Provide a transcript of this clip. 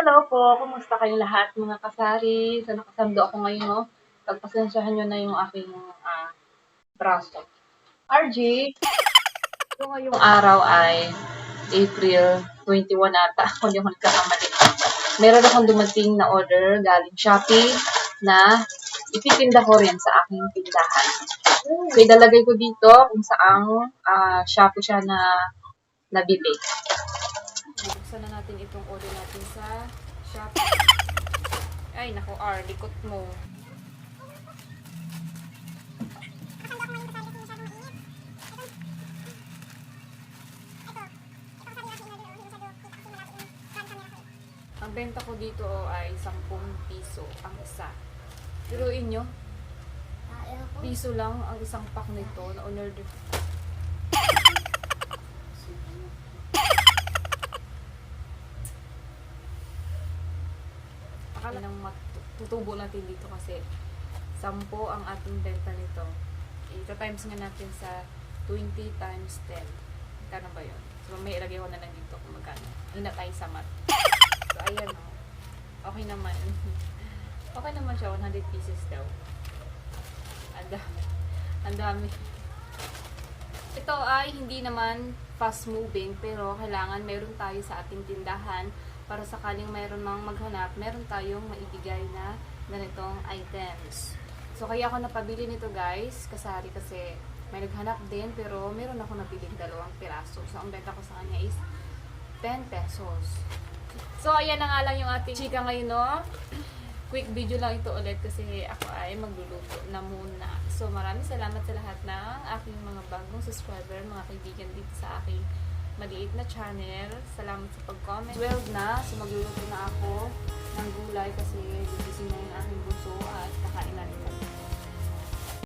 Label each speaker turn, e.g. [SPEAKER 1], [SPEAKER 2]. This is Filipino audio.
[SPEAKER 1] Hello po, kumusta kayo lahat mga kasari? Sa nakasando ako ngayon, no? Pagpasensyahan nyo na yung aking ah, braso. RG, ito ngayong araw ay April 21 ata, kung ako nagkakamali. Meron akong dumating na order galing Shopee na ititinda ko rin sa aking tindahan. So, idalagay ko dito kung saang ah, Shopee siya na nabili. Buksan na natin itong order natin sa Shopee. Ay, naku, R, likot mo. Ang benta ko dito oh, ay 10 piso ang isa. Piruin nyo, piso lang ang isang pack nito na order. Akala nang matutubo natin dito kasi 10 ang ating benta nito. Ito times nga natin sa 20 times 10. Magkano ba yun? So, may ilagay ko na lang dito kung magkano. Ina tayo sa mat. So, ayan o. Okay naman. Okay naman siya. 100 pieces daw. Ang dami. Ang dami. Ito ay hindi naman fast moving pero kailangan meron tayo sa ating tindahan para sakaling mayroon mang maghanap, meron tayong maibigay na ganitong items. So kaya ako napabili nito guys, kasari kasi may naghanap din pero meron ako nabiling dalawang piraso. So ang benta ko sa kanya is 10 pesos. So ayan na nga lang yung ating chika ngayon no. Quick video lang ito ulit kasi ako ay magluluto na muna. So maraming salamat sa lahat ng aking mga bagong subscriber, mga kaibigan dito sa aking maliit na channel. Salamat sa pag-comment. 12 na, so magluluto na ako ng gulay kasi